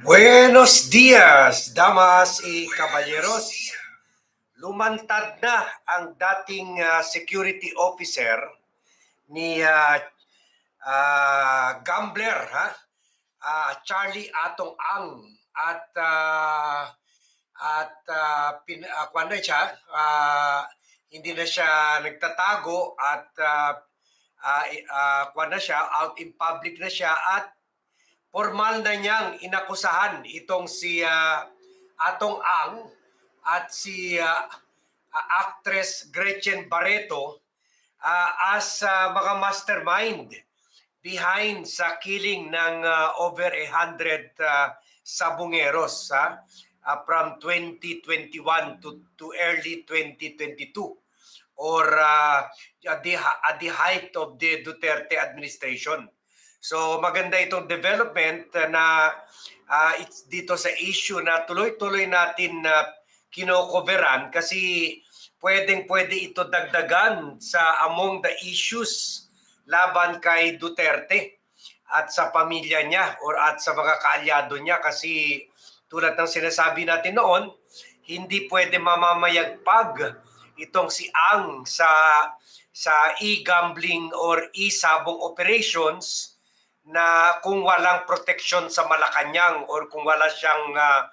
Buenos dias, damas y caballeros. Lumantad na ang dating ah, security officer ni ah, ah, Gambler, ha? Ah, Charlie Atong Ang at ah, at uh, pin, ah, kwan na siya, ah, hindi na siya nagtatago at uh, uh, kwan na siya, out in public na siya at formal na niyang inakusahan itong si ah, Atong Ang at si ah, actress Gretchen Barreto ah, as ah, mga mastermind behind sa killing ng ah, over a hundred ah, sabungeros ha? ah, from 2021 to, to early 2022 or ah, at, the, at the height of the Duterte administration. So maganda itong development uh, na ah, it's dito sa issue na tuloy-tuloy natin na kinocoveran kasi pwedeng pwede ito dagdagan sa among the issues laban kay Duterte at sa pamilya niya or at sa mga kaalyado niya. Kasi tulad ng sinasabi natin noon, hindi pwede mamamayagpag itong si Ang sa sa e-gambling or e-sabong operations na kung walang protection sa Malacanang or kung wala siyang ah,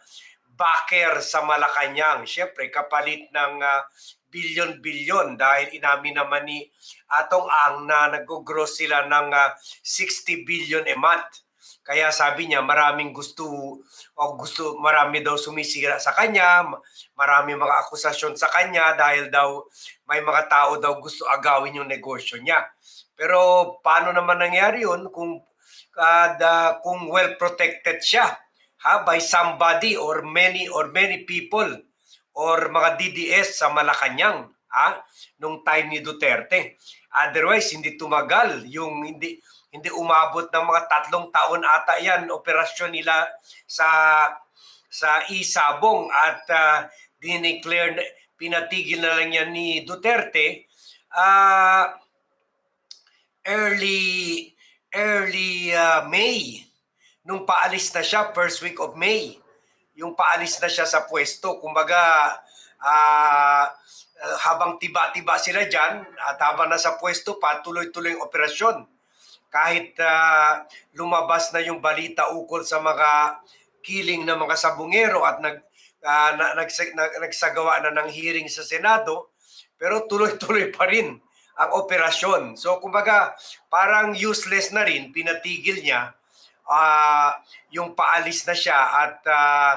backer sa Malacanang. Siyempre, kapalit ng ah, bilyon-bilyon dahil inamin naman ni Atong Ang na nag-gross sila ng ah, 60 billion a month. Kaya sabi niya maraming gusto o gusto marami daw sumisira sa kanya, ma- marami mga akusasyon sa kanya dahil daw may mga tao daw gusto agawin yung negosyo niya. Pero paano naman nangyari yun kung uh, kung well protected siya ha by somebody or many or many people or mga DDS sa Malacanang ha nung time ni Duterte. Otherwise hindi tumagal yung hindi hindi umabot ng mga tatlong taon ata yan operasyon nila sa sa isabong at uh, dineclare na- pinatigil na lang yan ni Duterte ah early early uh, May. Nung paalis na siya first week of May. Yung paalis na siya sa pwesto. Kumbaga ah, habang tiba-tiba sila diyan at habang nasa pwesto pa tuloy-tuloy operasyon. Kahit ah, lumabas na yung balita ukol sa mga killing ng mga sabungero at nag na- nagsagawa na ng hearing sa Senado pero tuloy-tuloy pa rin ang operasyon. So kumbaga parang useless na rin, pinatigil niya ah, yung paalis na siya at ah,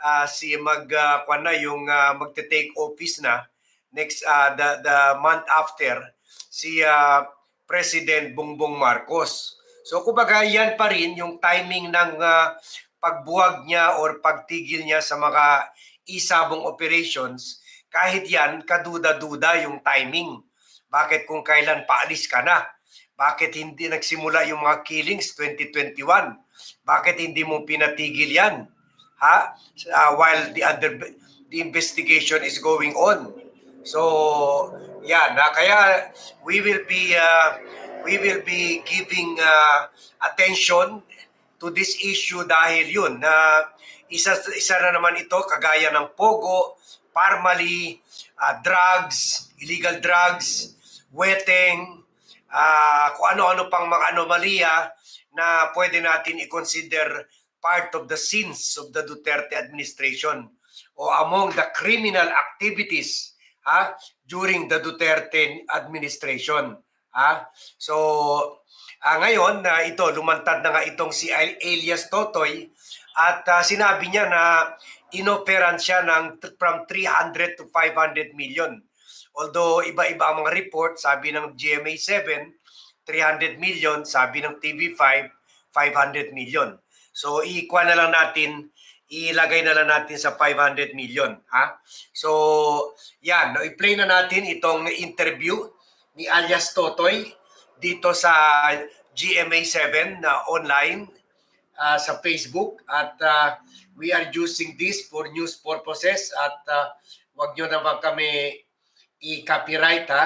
ah, si mag kwan na yung ah, magte-take office na next ah, the the month after si ah, President Bongbong Marcos. So kumbaga yan pa rin yung timing ng ah, pagbuwag niya or pagtigil niya sa mga isabong operations kahit yan kaduda-duda yung timing. Bakit kung kailan paalis ka na? Bakit hindi nagsimula yung mga killings 2021? Bakit hindi mo pinatigil yan? Ha? Ah, while the other the investigation is going on. So, yan, na kaya we will be uh, we will be giving uh, attention to this issue dahil yun na isa isa na naman ito kagaya ng pogo, parmali, ah, drugs, illegal drugs, weteng, ah, kung ano-ano pang mga anomalya na pwede natin i-consider part of the sins of the Duterte administration o among the criminal activities ha during the Duterte administration ha. So ah, ngayon na ito lumantad na nga itong si Elias Totoy at ah, sinabi niya na inoperan siya ng from 300 to 500 million although iba-iba ang mga report sabi ng GMA 7 300 million sabi ng TV5 500 million. So i-equal na lang natin ilagay na lang natin sa 500 million ha? So yan no, i-play na natin itong interview ni alias Totoy dito sa GMA7 na online ah, sa Facebook. At ah, we are using this for news purposes at ah, wag nyo naman kami i-copyright ha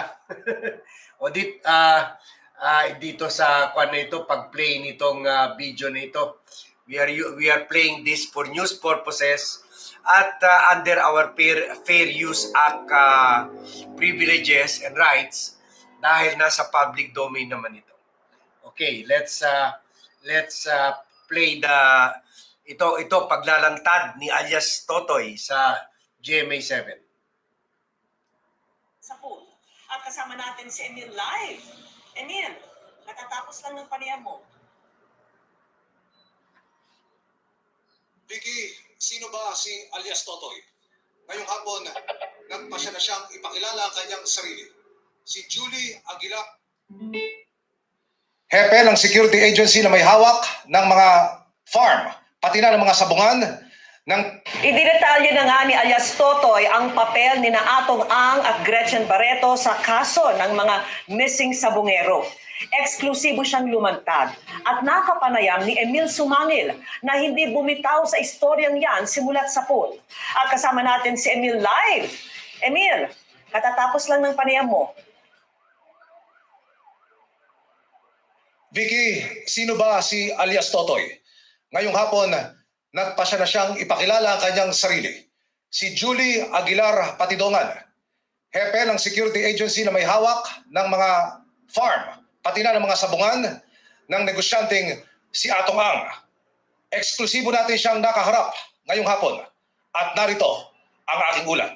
o dit ah, ah, dito sa kwan na ito pag-play nitong ah, video na ito We are we are playing this for news purposes at uh, under our Fair, Fair Use Act uh, privileges and rights dahil nasa public domain naman ito. Okay, let's uh, let's uh, play the ito ito paglalantad ni alias Totoy sa GMA 7. Sa pool. At kasama natin si Emil live. Emil, natatapos lang ng paniya mo. Vicky, sino ba si alias Totoy? Ngayong hapon, nagpasya na siyang ipakilala ang kanyang sarili. Si Julie Aguila. Hepe ng security agency na may hawak ng mga farm, pati na ng mga sabungan ng Idinetalye na nga ni alias Totoy ang papel ni Naatong Ang at Gretchen Barreto sa kaso ng mga missing sabungero. Eksklusibo siyang lumantad at nakapanayam ni Emil Sumangil na hindi bumitaw sa istoryang yan simulat sa pool. At kasama natin si Emil live. Emil, katatapos lang ng panayam mo. Vicky, sino ba si alias Totoy? Ngayong hapon, nagpasya na siyang ipakilala ang kanyang sarili. Si Julie Aguilar Patidongan, hepe ng security agency na may hawak ng mga farm, pati na ng mga sabungan ng negosyanteng si Atong Ang. Eksklusibo natin siyang nakaharap ngayong hapon. At narito ang aking ulat.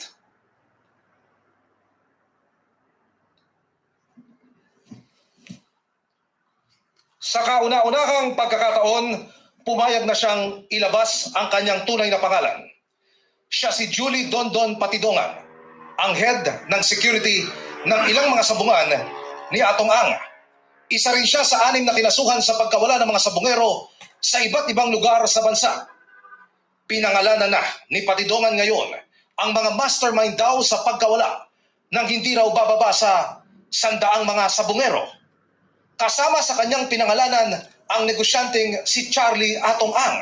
Sa kauna-unahang pagkakataon, pumayag na siyang ilabas ang kanyang tunay na pangalan. Siya si Julie Dondon Patidongan, ang head ng security ng ilang mga sabungan ni Atong Ang. Isa rin siya sa anim na kinasuhan sa pagkawala ng mga sabungero sa iba't ibang lugar sa bansa. Pinangalanan na ni Patidongan ngayon ang mga mastermind daw sa pagkawala nang hindi raw bababa sa sandaang mga sabungero. Kasama sa kanyang pinangalanan ang negosyanteng si Charlie Atong Ang,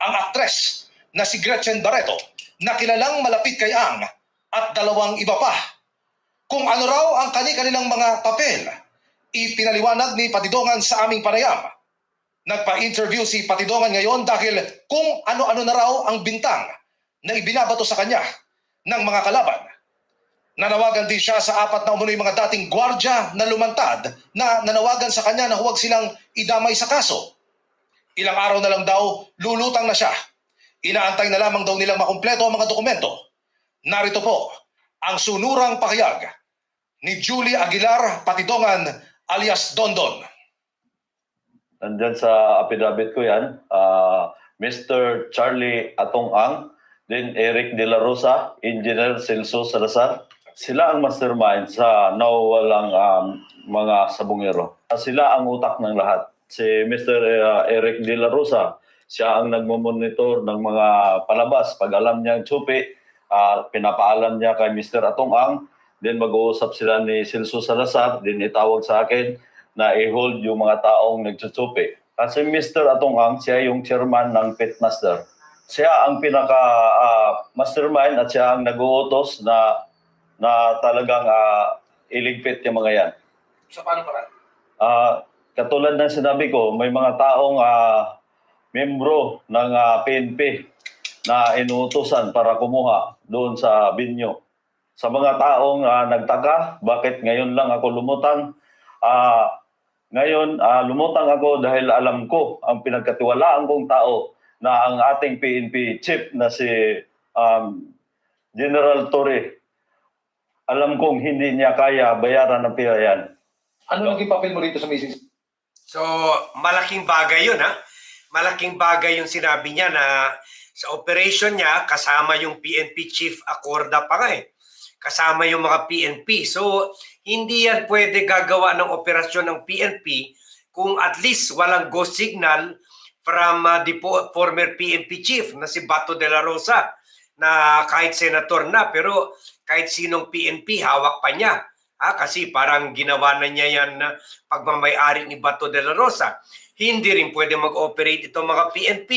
ang aktres na si Gretchen Barreto na kilalang malapit kay Ang at dalawang iba pa. Kung ano raw ang kani-kanilang mga papel, ipinaliwanag ni Patidongan sa aming panayam. Nagpa-interview si Patidongan ngayon dahil kung ano-ano na raw ang bintang na ibinabato sa kanya ng mga kalaban. Nanawagan din siya sa apat na umunoy mga dating gwardya na lumantad na nanawagan sa kanya na huwag silang idamay sa kaso. Ilang araw na lang daw, lulutang na siya. Inaantay na lamang daw nilang makumpleto ang mga dokumento. Narito po ang sunurang pakayag ni Julie Aguilar Patidongan alias Dondon. Nandyan sa affidavit ko yan, ah, Mr. Charlie Atong Ang, then Eric De La Rosa, Engineer Celso Salazar. Sila ang mastermind sa nawawalang um, mga sabungero. Sila ang utak ng lahat. Si Mr. ah, Eric De La Rosa, siya ang nagmamonitor ng mga palabas. Pag alam niya ang tsupi, ah, pinapaalam niya kay Mr. Atong Ang, then mag-uusap sila ni Celso Salazar, then itawag sa akin, na i-hold yung mga taong nagtsutsupi. Kasi Mr. Atong Ang, siya yung chairman ng Pitmaster. Siya ang pinaka ah, mastermind at siya ang nag-uutos na na talagang ah, iligpit yung mga yan. Sa paano paraan? Ah, katulad ng sinabi ko, may mga taong ah, membro ng ah, PNP na inuutosan para kumuha doon sa binyo. Sa mga taong ah, nagtaka, bakit ngayon lang ako lumutang? Ah, ngayon, ah, lumutang ako dahil alam ko ang pinagkatiwalaan kong tao na ang ating PNP chief na si um, General Torre. Alam kong hindi niya kaya bayaran ng pira yan. Ano naging papel mo rito sa misis? So, malaking bagay yun ha. Malaking bagay yung sinabi niya na sa operation niya, kasama yung PNP Chief Acorda pa nga eh. Kasama yung mga PNP. So, hindi yan pwede gagawa ng operasyon ng PNP kung at least walang go signal from uh, the po- former PNP chief na si Bato de la Rosa na kahit senator na pero kahit sinong PNP hawak pa niya. Ha? Kasi parang ginawa na niya yan na pagmamayari ni Bato de la Rosa. Hindi rin pwede mag-operate itong mga PNP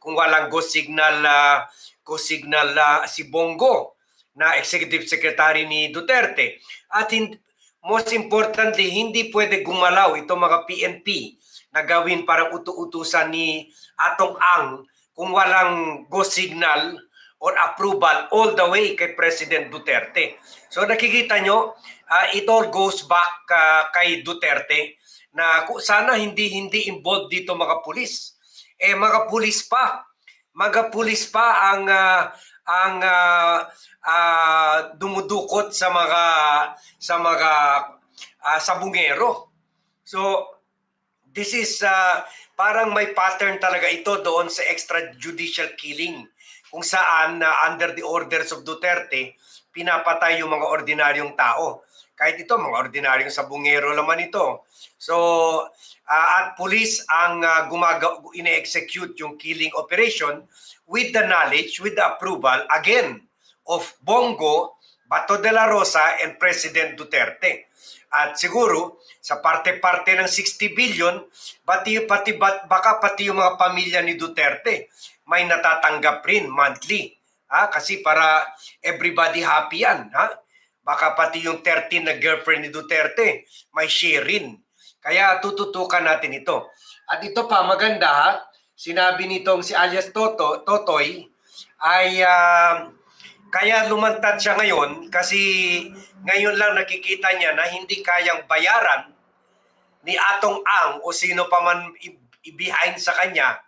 kung walang go signal ah, go signal ah, si Bongo na executive secretary ni Duterte. At hin- most importantly, hindi pwede gumalaw itong mga PNP na gawin parang utu-utusan ni Atong Ang kung walang go signal or approval all the way kay President Duterte. So nakikita nyo, uh, it all goes back uh, kay Duterte na sana hindi hindi involved dito mga pulis. Eh mga pulis pa, mga pulis pa ang ah, ang ah, ah, dumudukot sa mga sa mga ah, sabungero. So this is uh, parang may pattern talaga ito doon sa extrajudicial killing kung saan na under the orders of Duterte pinapatay yung mga ordinaryong tao. Kahit ito, mga ordinaryong sabungero naman ito. So, uh, at police ang uh, gumaga, ine-execute yung killing operation with the knowledge, with the approval, again, of Bongo, Bato de la Rosa, and President Duterte. At siguro, sa parte-parte ng 60 billion, pati, pati, bat- baka pati yung mga pamilya ni Duterte may natatanggap rin monthly. Ha? Kasi para everybody happy yan. Ha? Baka pati yung 13 na girlfriend ni Duterte may share rin. Kaya tututukan natin ito. At ito pa, maganda ha, sinabi nitong si alias Toto, Totoy, ay ah, kaya lumantad siya ngayon kasi ngayon lang nakikita niya na hindi kayang bayaran ni Atong Ang o sino pa man i-behind sa kanya.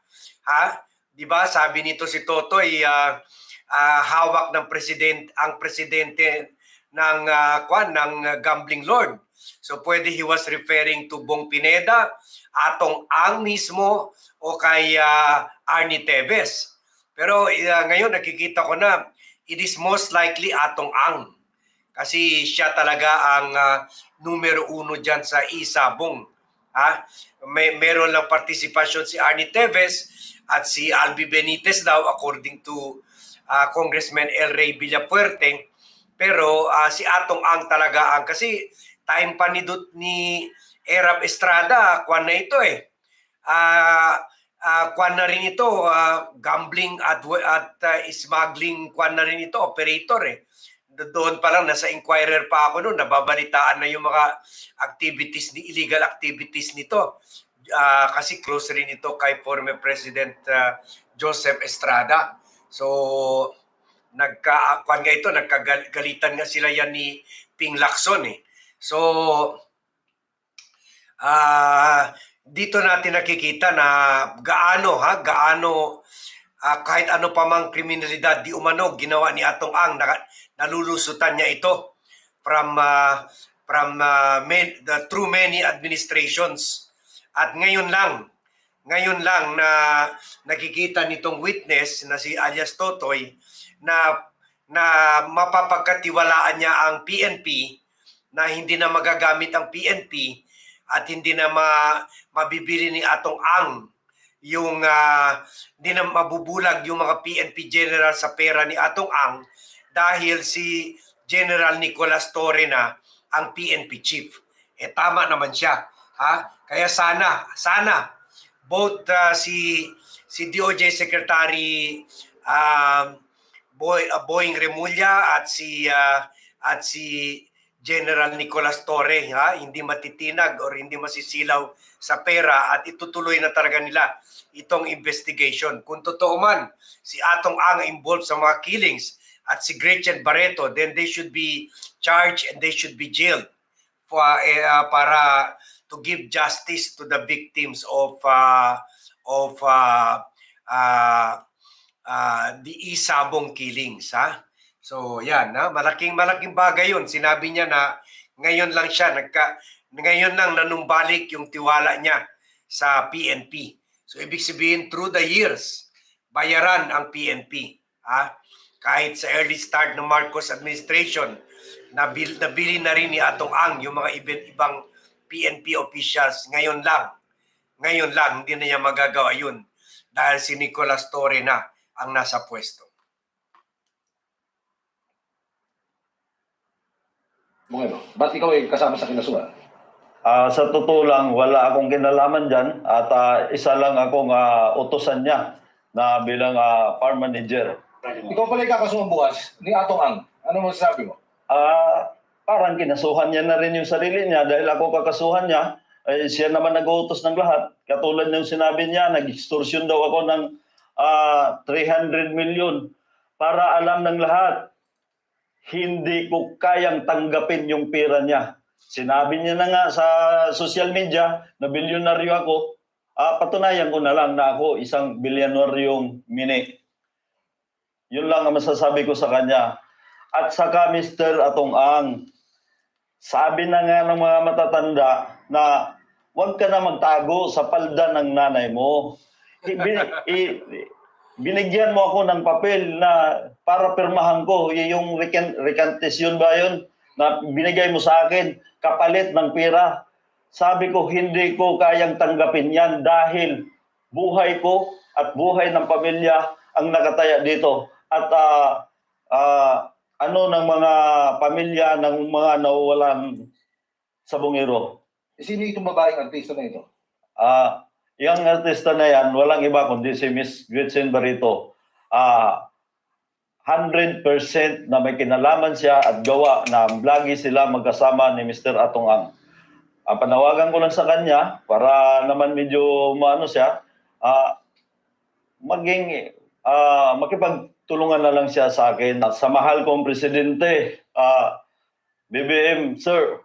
Ha? 'Di ba? Sabi nito si Totoy ah, ah, hawak ng president ang presidente ng ah, kwan ng gambling lord. So pwede he was referring to Bong Pineda, Atong Ang mismo o kay ah, Arnie Teves. Pero ah, ngayon nakikita ko na it is most likely Atong Ang. Kasi siya talaga ang ah, numero uno dyan sa isabong. Ha? May, meron lang partisipasyon si Arnie Teves at si Albi Benitez daw according to ah, Congressman El Rey Villapuerte. Pero ah, si Atong Ang talaga ang kasi time pa ni, Dut, ni Erap Estrada, kwan na ito eh. Ah, ah, kwan na rin ito, ah, gambling at, at ah, smuggling kwan na rin ito, operator eh do- doon pa lang nasa inquirer pa ako noon nababalitaan na yung mga activities ni illegal activities nito Ah, kasi close rin ito kay former President ah, Joseph Estrada. So nagka kwan nga ito nagkagalitan nga sila yan ni Ping Lacson eh. So ah dito natin nakikita na gaano ha gaano ah, kahit ano pa mang kriminalidad di umano ginawa ni Atong Ang naka, nalulusutan niya ito from ah, from ah, man- the through many administrations at ngayon lang ngayon lang na nakikita nitong witness na si alias Totoy na na mapapagkatiwalaan niya ang PNP na hindi na magagamit ang PNP at hindi na ma, mabibili ni Atong Ang yung ah, hindi na mabubulag yung mga PNP general sa pera ni Atong Ang dahil si General Nicolas Torre na ang PNP chief. Eh tama naman siya, ha? Kaya sana, sana both ah, si si DOJ Secretary um, Boy uh, Boying Remulla at si ah, at si General Nicolas Torre ha hindi matitinag or hindi masisilaw sa pera at itutuloy na talaga nila itong investigation. Kung totoo man si Atong Ang involved sa mga killings at si Gretchen Barreto, then they should be charged and they should be jailed for, eh, ah, para to give justice to the victims of uh, of uh, uh, uh, the Isabong killings ha. So yan ha, malaking malaking bagay 'yun. Sinabi niya na ngayon lang siya nagka ngayon lang nanumbalik yung tiwala niya sa PNP. So ibig sabihin through the years bayaran ang PNP ha. Kahit sa early start ng Marcos administration nabil, nabili na rin ni Atong Ang yung mga ibang PNP officials ngayon lang. Ngayon lang, hindi na niya magagawa yun dahil si Nicolas Torre na ang nasa pwesto. Mga ano, ba't ikaw ay kasama sa kinasuhan? Ah, sa totoo lang, wala akong kinalaman dyan at ah, isa lang akong ah, utosan niya na bilang ah, farm manager. Ikaw pala kakasuhan bukas ni Atong Ang. Ano mo sabi mo? Ah, parang kinasuhan niya na rin yung sarili niya dahil ako kakasuhan niya Ay, siya naman nag-uutos ng lahat. Katulad ng sinabi niya, nag-extortion daw ako ng ah, 300 million para alam ng lahat, hindi ko kayang tanggapin yung pera niya. Sinabi niya na nga sa social media na bilyonaryo ako, ah, patunayan ko na lang na ako isang bilyonaryong mini. Yun lang ang masasabi ko sa kanya. At saka Mr. Atong Ang, sabi na nga ng mga matatanda na huwag ka na magtago sa palda ng nanay mo. I- i- binigyan mo ako ng papel na para pirmahan ko yung recant- recantation ba yun na binigay mo sa akin kapalit ng pera. Sabi ko hindi ko kayang tanggapin yan dahil buhay ko at buhay ng pamilya ang nakataya dito. At ah, ah, ano ng mga pamilya ng mga nawawalan sa Bungiro. Sino itong babaeng artista na ito? Ah, yung artista na yan, walang iba kundi si Miss Gretchen Barito. Ah, 100% na may kinalaman siya at gawa na lagi sila magkasama ni Mr. Atong Ang. Ah, panawagan ko lang sa kanya para naman medyo maano siya, ah, maging ah, makipagtulungan na lang siya sa akin. Sa mahal kong presidente, ah, BBM, sir,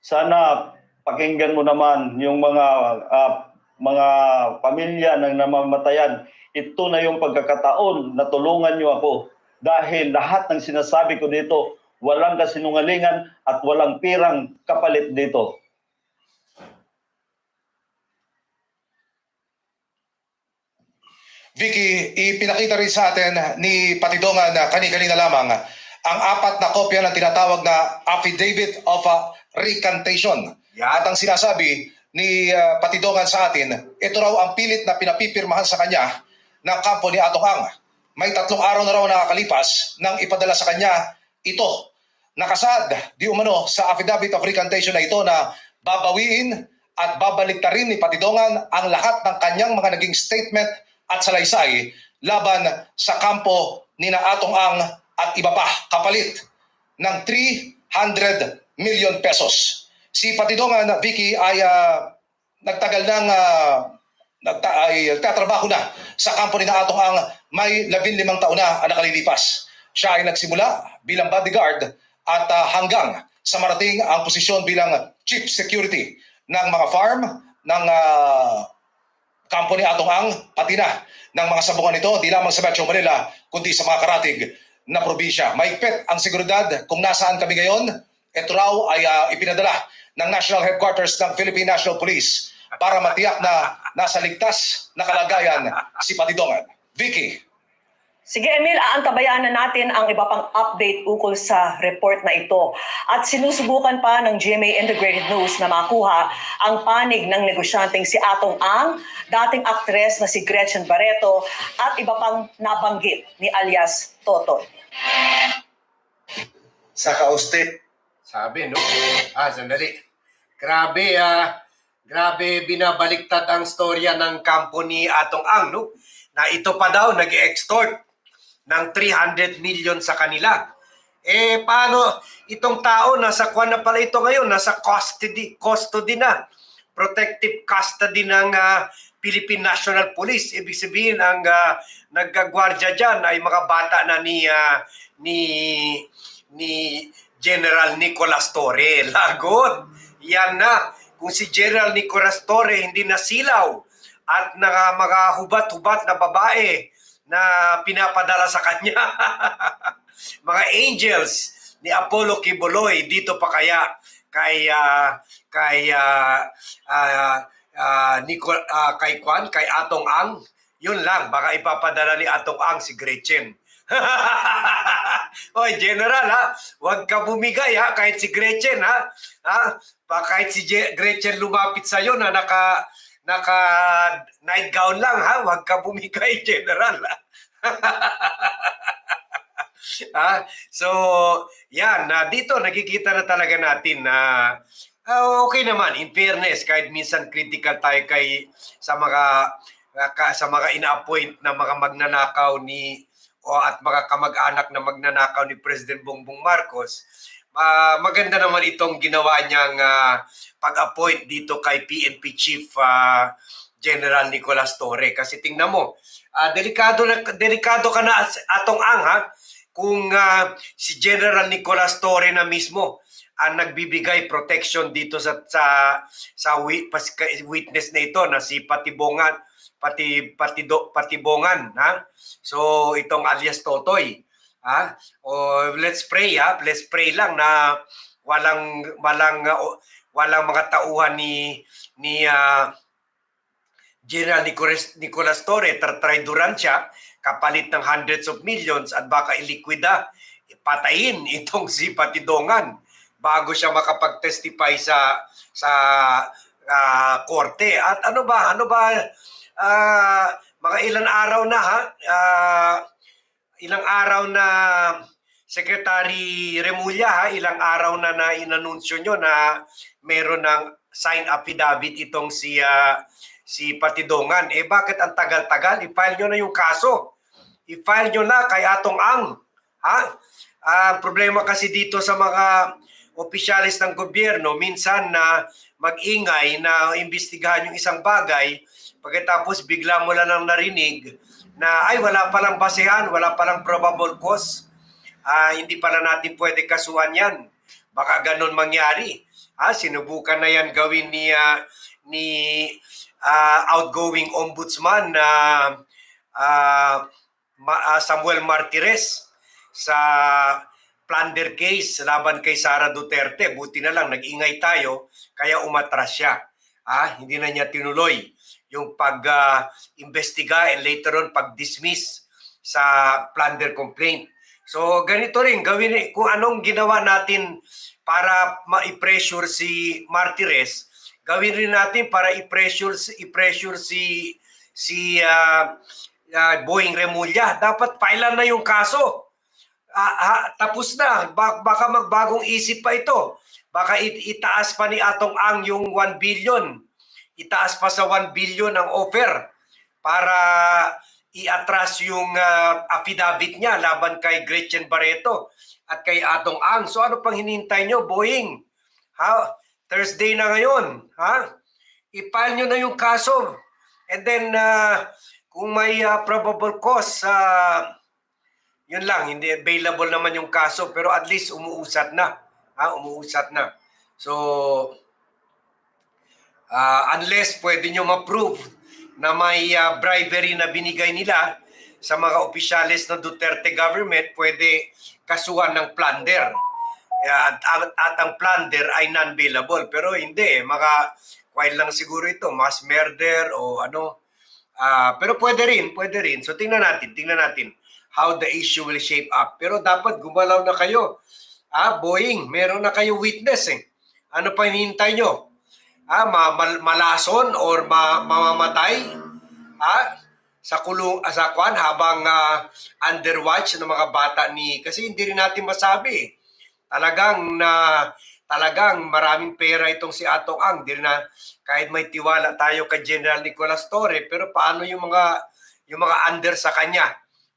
sana pakinggan mo naman yung mga ah, mga pamilya ng namamatayan. Ito na yung pagkakataon na tulungan niyo ako dahil lahat ng sinasabi ko dito walang kasinungalingan at walang pirang kapalit dito. Vicky, ipinakita rin sa atin ni Patidongan na kani-kanina lamang ang apat na kopya ng tinatawag na Affidavit of uh, Recantation. Yan. At ang sinasabi ni uh, Patidongan sa atin, ito raw ang pilit na pinapipirmahan sa kanya ng kampo ni Atong Ang. May tatlong araw na raw nakakalipas nang ipadala sa kanya ito. Nakasad, di umano, sa Affidavit of Recantation na ito na babawiin at babalik na rin ni Patidongan ang lahat ng kanyang mga naging statement at salaysay laban sa kampo ni na Atong Ang at iba pa kapalit ng 300 million pesos. Si Patidongan Vicky ay ah, nagtagal ng ah, nagta ay nagtatrabaho na sa kampo ni na Atong Ang may 15 taon na ang nakalilipas. Siya ay nagsimula bilang bodyguard at ah, hanggang sa marating ang posisyon bilang chief security ng mga farm ng ah, ni Atong Ang, pati na ng mga sabungan nito, di lamang sa Metro Manila, kundi sa mga karatig na probinsya. Maigpit ang seguridad kung nasaan kami ngayon. Ito raw ay ah, ipinadala ng National Headquarters ng Philippine National Police para matiyak na nasa ligtas na kalagayan si Patidongan. Vicky, Sige Emil, aantabayan na natin ang iba pang update ukol sa report na ito. At sinusubukan pa ng GMA Integrated News na makuha ang panig ng negosyanteng si Atong Ang, dating aktres na si Gretchen Barreto at iba pang nabanggit ni alias Totoy. sa kauste. Sabi, no? Ah, sandali. Grabe, ah. Grabe, binabaliktad ang storya ng kampo ni Atong Ang, no? Na ito pa daw nag-extort ng 300 million sa kanila. Eh, paano itong tao, nasa kwan na pala ito ngayon, nasa custody, custody na. Protective custody ng ah, Philippine National Police. Ibig sabihin, ang uh, naggagwardya dyan ay mga bata na ni, ah, ni, ni General Nicolas Torre. Lagot! Yan na. Kung si General Nicolas Torre hindi nasilaw at na mga hubat-hubat na babae na pinapadala sa kanya. mga angels ni Apollo Kiboloy dito pa kaya kay ah, kay ah, ah, Nico- ah, kay Kwan, kay Atong Ang. Yun lang, baka ipapadala ni Atong Ang si Gretchen. Oy, General ha, huwag ka bumigay ha, kahit si Gretchen ha. Ha? Pa, kahit si Gretchen lumapit sa na naka naka night gown lang ha, huwag ka bumigay, General. ha? Ah, so, yan, na dito nakikita na talaga natin na ah, okay naman in fairness kahit minsan critical tayo kay sa mga ah, sa mga ina-appoint na mga magnanakaw ni o at mga kamag-anak na magnanakaw ni President Bongbong Marcos. Ah, maganda naman itong ginawa niyang ah, pag-appoint dito kay PNP Chief ah, General Nicolas Torre. Kasi tingnan mo, ah, delikado, na, delikado ka na atong ang ha, kung ah, si General Nicolas Torre na mismo ang nagbibigay protection dito sa sa sa witness na ito na si Patibongan pati patido patibongan ha? So itong alias Totoy ha? O let's pray ha? Let's pray lang na walang walang uh, o- walang mga tauhan ni ni ah, General Nicolas, Nicolas Torre, traidoran siya, kapalit ng hundreds of millions at baka ilikwida, patayin itong si Patidongan bago siya makapag-testify sa sa ah, korte. At ano ba, ano ba, ah, mga ilang araw na ha, ah, ilang araw na Secretary Remulla ha, ilang araw na na inanunsyo nyo na meron ng sign affidavit itong si ah, si Patidongan. Eh bakit ang tagal-tagal? I-file nyo na yung kaso. I-file nyo na kay Atong Ang. Ha? Ah, problema kasi dito sa mga opisyalis ng gobyerno, minsan na mag-ingay na imbestigahan yung isang bagay, pagkatapos bigla mo lang narinig na ay wala palang basehan, wala palang probable cause. Ah, hindi pala natin pwede kasuhan yan. Baka ganun mangyari. Ah, sinubukan na yan gawin ni ah, ni ah, outgoing ombudsman na ah, Ma- ah, Samuel Martires sa plunder case laban kay Sara Duterte. Buti na lang nag-ingay tayo kaya umatras siya. Ah, hindi na niya tinuloy yung pag-investiga and later on pag-dismiss sa plunder complaint. So ganito rin, gawin kung anong ginawa natin para ma-pressure si Martires, gawin rin natin para i-pressure i-pressure si si ah, ah, Boeing Remulla. Dapat filean na yung kaso. Ah, ah, tapos na. Ba- baka magbagong isip pa ito. Baka it- itaas pa ni Atong Ang yung 1 billion. Itaas pa sa 1 billion ang offer para i-atras yung ah, affidavit niya laban kay Gretchen Barreto at kay Atong Ang. So ano pang hinintay nyo, Boeing? Ha? Thursday na ngayon. Ha? I-file nyo na yung kaso. And then, ah, kung may ah, probable cause, ah, yun lang, hindi available naman yung kaso, pero at least umuusat na. Ha? Umuusat na. So, Ah, unless pwede nyo ma-prove na may ah, bribery na binigay nila sa mga opisyalis ng Duterte government, pwede kasuhan ng plunder. At, at, at ang plunder ay non-bailable. Pero hindi, eh, maka while lang siguro ito, mass murder o ano. Ah, pero pwede rin, pwede rin. So tingnan natin, tingnan natin how the issue will shape up. Pero dapat gumalaw na kayo. Ah, Boeing, meron na kayo witness eh. Ano pa hinihintay nyo? Ah, ma- mal- malason or ma- mamamatay ah, sa kulong ah, sa kwan habang ah, under watch ng mga bata ni kasi hindi rin natin masabi talagang na talagang maraming pera itong si Atong Ang. Hindi na kahit may tiwala tayo kay General Nicolas Torre pero paano yung mga yung mga under sa kanya?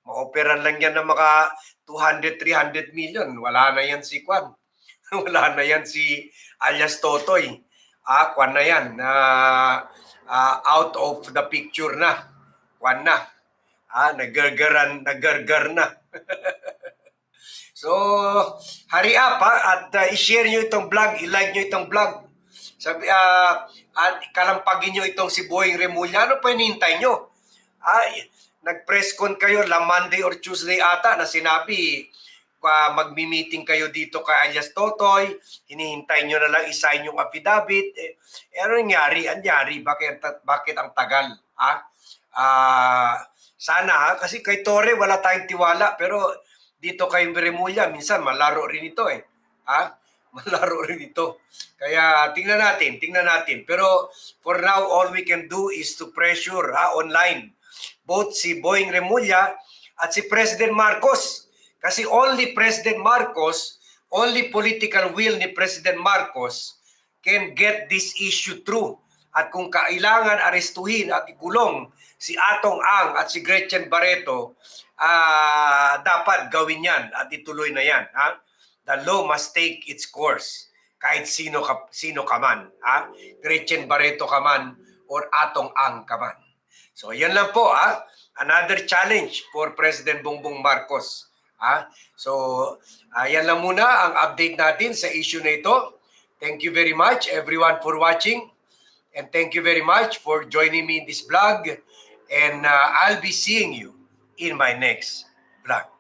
Ma-operan lang yan ng mga 200 300 million. Wala na yan si Kwan. Wala na yan si alias Totoy ah, kwan na yan, na ah, out of the picture na. Kwan na. Ah, nagargaran, nagargar na. so, hurry up ha, at ah, i-share nyo itong vlog, i-like nyo itong vlog. Sabi, ah, at kalampagin nyo itong si Boeing Remulla. Ano pa hinihintay nyo? Ay, nag-press con kayo la Monday or Tuesday ata na sinabi uh, magmi-meeting kayo dito kay alias Totoy, hinihintay nyo na lang isign yung affidavit. Eh, eh ano nangyari? Anyari? Bakit, bakit ang tagal? Ha? Ah, sana ha? Kasi kay Torre wala tayong tiwala pero dito kay Remulla minsan malaro rin ito eh. Ha? Malaro rin ito. Kaya tingnan natin, tingnan natin. Pero for now, all we can do is to pressure ha, online. Both si Boeing Remulla at si President Marcos. Kasi only President Marcos, only political will ni President Marcos can get this issue through. At kung kailangan arestuhin at ikulong si Atong Ang at si Gretchen Barreto, ah dapat gawin yan at ituloy na yan. Ha? The law must take its course. kahit sino ka, sino ka man. Ha? Gretchen Barreto ka man or Atong Ang ka man. So yan lang po. Ha? Another challenge for President Bongbong Marcos. Ha? So ah, yan lang muna ang update natin sa issue na ito. Thank you very much everyone for watching. And thank you very much for joining me in this vlog. And uh, I'll be seeing you in my next vlog.